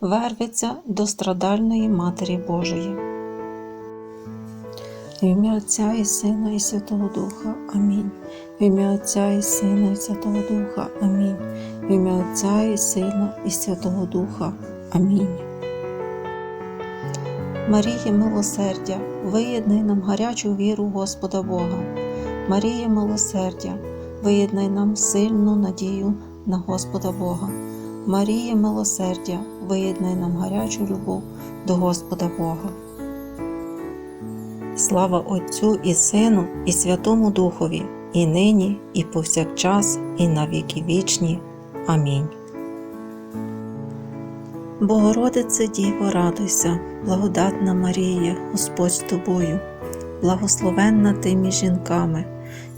вервиться до страдальної Матері Божої. В ім'я Отця і Сина, і Святого Духа. Амінь. В ім'я Отця і Сина, і Святого Духа. Амінь. В ім'я Отця і Сина, і Святого Духа. Амінь. Марії милосердя, виєднай нам гарячу віру Господа Бога. Марії милосердя, виєднай нам сильну надію на Господа Бога. Марії милосердя, виєднай нам гарячу любов до Господа Бога. Слава Отцю і Сину, і Святому Духові, і нині, і повсякчас, і на віки вічні. Амінь. Богородице Діво, радуйся, благодатна Марія, Господь з тобою, благословенна ти між жінками,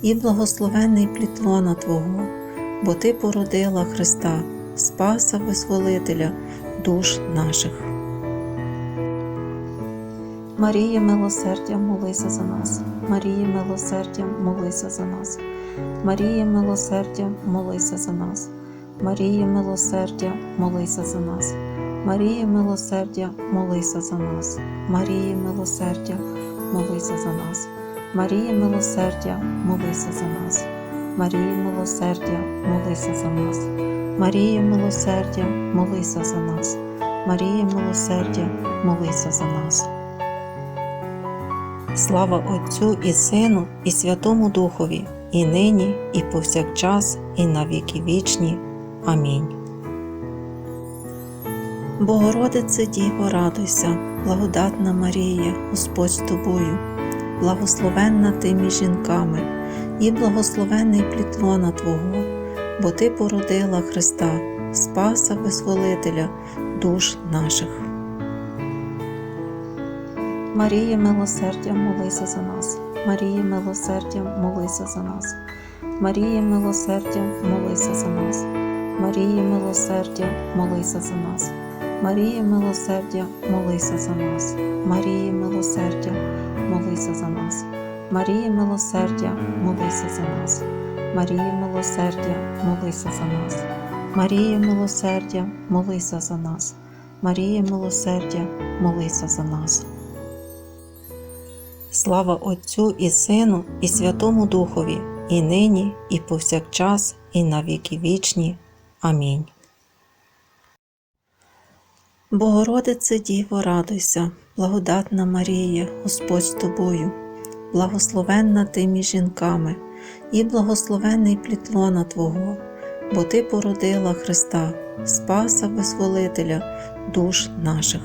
і благословенний плід лона Твого, бо Ти породила Христа, Спаса Визволителя душ наших. Марія милосердя молися за нас, Марія милосердя молися за нас, Марія милосердя молися за нас, Марія милосердя молися за нас, Марія милосердя молися за нас, Марія милосердя молися за нас, Марія милосердя молися за нас, Марія милосердя молися за нас. Марія милосердя, молися за нас. Марія милосердя, молися за нас. Слава Отцю і Сину, і Святому Духові, і нині, і повсякчас, і на віки вічні. Амінь. Богородице Діво, радуйся, благодатна Марія, Господь з тобою, благословенна ти між жінками, і благословенний плід Твого, бо Ти породила Христа, Спаса Визволителя душ наших. Марія милосердя, молися за нас. Марія милосердя, молися за нас. Марія милосердя, молися за нас. Марія милосердя, молися за нас. Марія милосердя, молися за нас. Марія милосердя, молися за нас. Марія милосердя, молися за нас. Марія милосердя, молися за нас. Марія милосердя, молися за нас. Марія милосердя, молися за нас. Слава Отцю і Сину, і Святому Духові, і нині, і повсякчас, і на віки вічні. Амінь. Богородице Діво, радуйся, благодатна Марія, Господь з тобою, благословенна ти між жінками, і благословенний плід лона Твого, бо Ти породила Христа, Спаса Визволителя душ наших.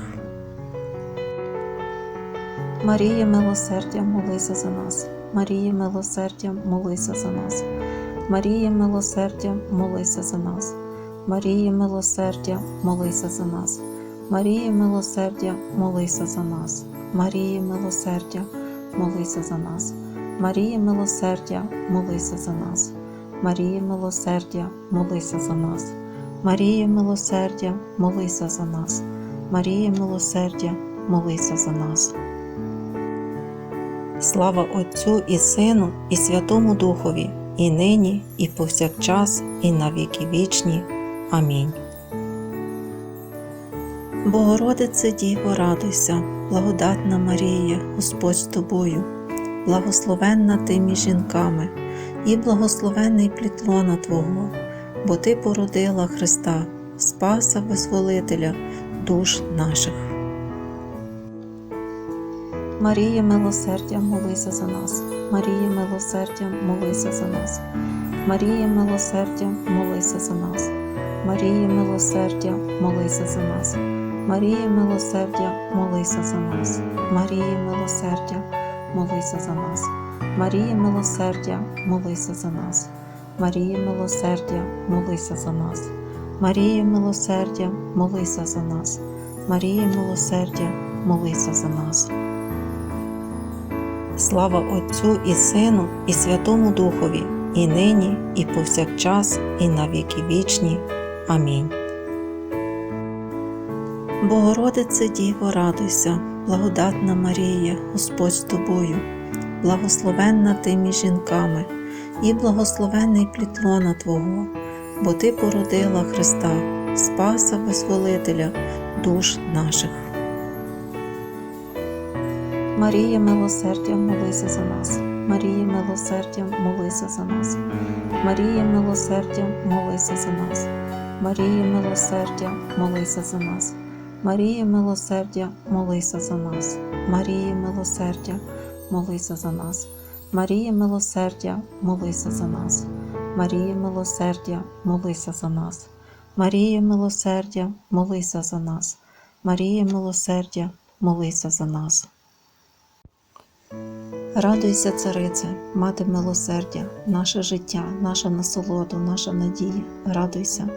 Марія милосердя, молися за нас. Марія милосердя, молися за нас. Марія милосердя, молися за нас. Марія милосердя, молися за нас. Марія милосердя, молися за нас. Марія милосердя, молися за нас. Марія милосердя, молися за нас. Марія милосердя, молися за нас. Марія милосердя, молися за нас. Марія милосердя, молися за нас. Слава Отцю і Сину, і Святому Духові, і нині, і повсякчас, і на віки вічні. Амінь. Богородице Діво, радуйся, благодатна Марія, Господь з тобою, благословенна ти між жінками, і благословенний плід лона Твого, бо Ти породила Христа, Спаса Визволителя душ наших. Марія милосердя, молися за нас. Марія милосердя, молися за нас. Марія милосердя, молися за нас. Марія милосердя, молися за нас. Марія милосердя, молися за нас. Марія милосердя, молися за нас. Марія милосердя, молися за нас. Марія милосердя, молися за нас. Марія милосердя, молися за нас. Марія милосердя, молися за нас. Слава Отцю і Сину, і Святому Духові, і нині, і повсякчас, і на віки вічні. Амінь. Богородице Діво, радуйся, благодатна Марія, Господь з тобою, благословенна ти між жінками, і благословенний плід лона Твого, бо Ти породила Христа, Спаса Визволителя душ наших. Марія милосердя, молися за нас. Марія милосердя, молися за нас. Марія милосердя, молися за нас. Марія милосердя, молися за нас. Марія милосердя, молися за нас. Марія милосердя, молися за нас. Марія милосердя, молися за нас. Марія милосердя, молися за нас. Марія милосердя, молися за нас. Марія милосердя, молися за нас. Радуйся, царице, мати милосердя, наше життя, наша насолода, наша надія. Радуйся.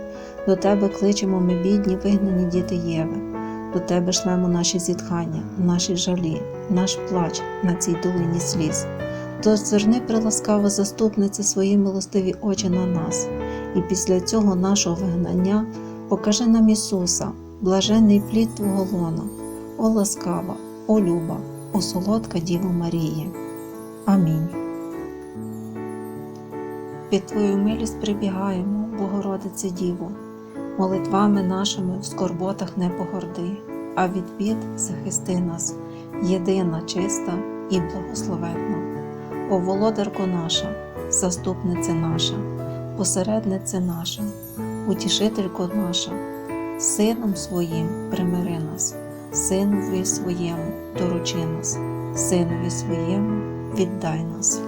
До тебе кличемо ми бідні, вигнані діти Єви. До тебе шлемо наші зітхання, наші жалі, наш плач на цій долині сліз. Тож зверни приласкаво заступниці свої милостиві очі на нас, і після цього нашого вигнання покажи нам Ісуса, блаженний плід Твого лона, о ласкава, о люба, о солодка Діва Марії. Амінь. Під Твою милість прибігаємо, Богородице Діво, молитвами нашими в скорботах не погорди, а від бід захисти нас, єдина, чиста і благословенна. О володарко наша, заступниця наша, посередниця наша, утішителько наша, Сином своїм примири нас, Синові своєму доручи нас, Синові своєму віддай нас.